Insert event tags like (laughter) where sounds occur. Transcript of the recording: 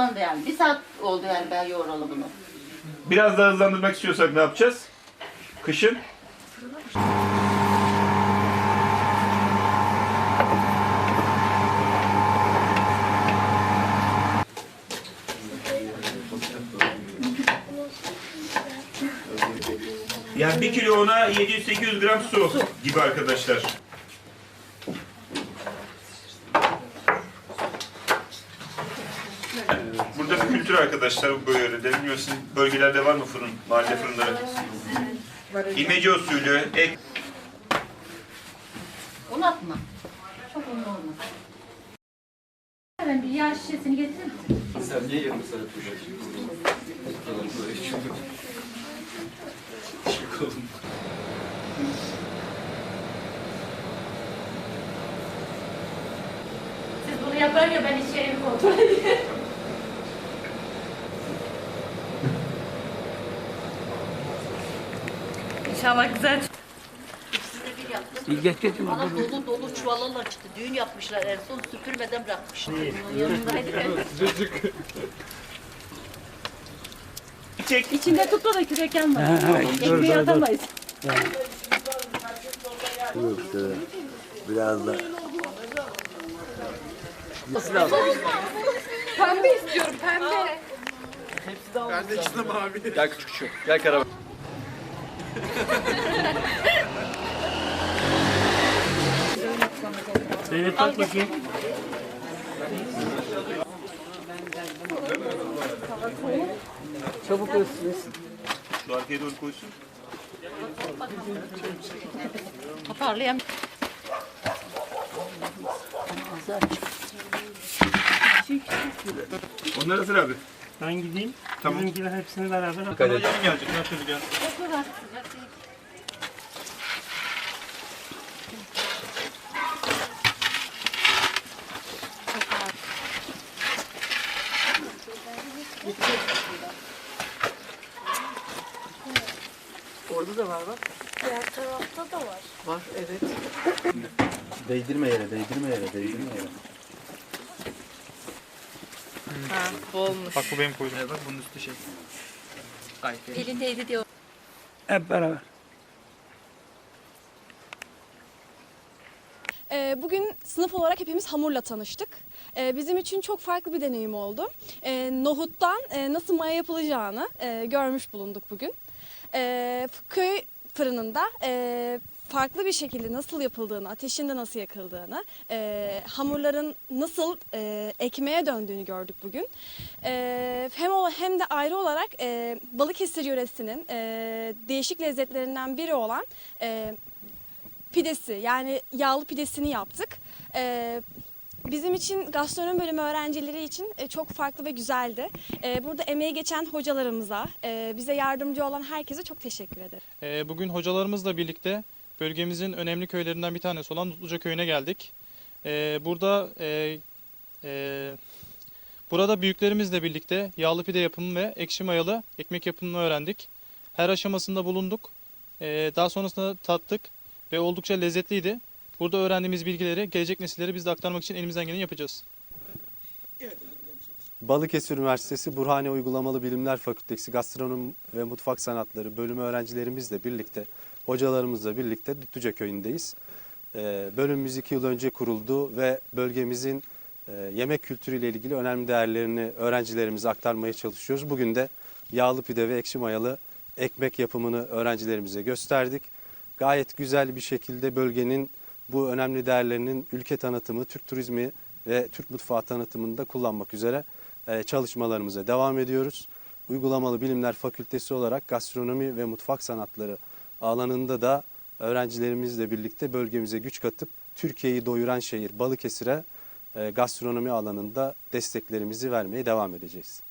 Oldu yani. Bir saat oldu yani ben yoğuralı bunu. Biraz daha hızlandırmak istiyorsak ne yapacağız? Kışın Yani bir kilo ona 700-800 gram su gibi arkadaşlar. Burada bir kültür arkadaşlar bu yörede. Bilmiyorum sizin bölgelerde var mı fırın, mahalle fırınları? İmece usulü, ek Un atma. Çok unlu olma. Ben bir yağ şişesini getirir misin? Sen niye yarım saat uğraşıyorsun? Siz bunu yaparken ben içeriğimi kontrol edeyim. İnşallah güzel bir yaptım. Geç geç. Bana dolu dolu çuvallarla çıktı. Düğün yapmışlar en son süpürmeden bırakmışlar. Onun yanındaydı. (laughs) çek. İçinde tutma da küreken var. Ekmeği atamayız. Biraz da Pembe istiyorum pembe. Gel küçük şu. Gel karavan. Zeynep bak bakayım. Çabuk ısınsın. Şu arkaya doğru koysun. Toparlayam. Onlar hazır abi. Ben gideyim. Tamam. Bizimkiler hepsini beraber Sana yarın gelecek. Ne yapacağız ya? Orada da var bak. Diğer tarafta da var. Var evet. değdirme yere, değdirme yere, değdirme yere. Bak bu benim koyduğum. bak bunun üstü şey. Gayet iyi. Elindeydi diyor. Hep beraber. Ee, bugün sınıf olarak hepimiz hamurla tanıştık. Ee, bizim için çok farklı bir deneyim oldu. Ee, nohuttan e, nasıl maya yapılacağını e, görmüş bulunduk bugün. Köy fırınında e, farklı bir şekilde nasıl yapıldığını, ateşinde nasıl yakıldığını, e, hamurların nasıl e, ekmeğe döndüğünü gördük bugün. E, hem o hem de ayrı olarak e, Balıkesir yöresinin e, değişik lezzetlerinden biri olan e, pidesi yani yağlı pidesini yaptık. Ee, bizim için gastronomi bölümü öğrencileri için e, çok farklı ve güzeldi. Ee, burada emeği geçen hocalarımıza, e, bize yardımcı olan herkese çok teşekkür ederim. Bugün hocalarımızla birlikte bölgemizin önemli köylerinden bir tanesi olan Mutluca Köyü'ne geldik. Ee, burada e, e, burada büyüklerimizle birlikte yağlı pide yapımı ve ekşi mayalı ekmek yapımını öğrendik. Her aşamasında bulunduk. Ee, daha sonrasında tattık ve oldukça lezzetliydi. Burada öğrendiğimiz bilgileri gelecek nesillere biz de aktarmak için elimizden geleni yapacağız. Balıkesir Üniversitesi Burhane Uygulamalı Bilimler Fakültesi Gastronomi ve Mutfak Sanatları bölümü öğrencilerimizle birlikte, hocalarımızla birlikte Dutluca Köyü'ndeyiz. Ee, Bölümümüz iki yıl önce kuruldu ve bölgemizin e, yemek kültürüyle ilgili önemli değerlerini öğrencilerimize aktarmaya çalışıyoruz. Bugün de yağlı pide ve ekşi mayalı ekmek yapımını öğrencilerimize gösterdik. Gayet güzel bir şekilde bölgenin bu önemli değerlerinin ülke tanıtımı, Türk turizmi ve Türk mutfağı tanıtımında kullanmak üzere çalışmalarımıza devam ediyoruz. Uygulamalı Bilimler Fakültesi olarak gastronomi ve mutfak sanatları alanında da öğrencilerimizle birlikte bölgemize güç katıp Türkiye'yi doyuran şehir Balıkesir'e e, gastronomi alanında desteklerimizi vermeye devam edeceğiz.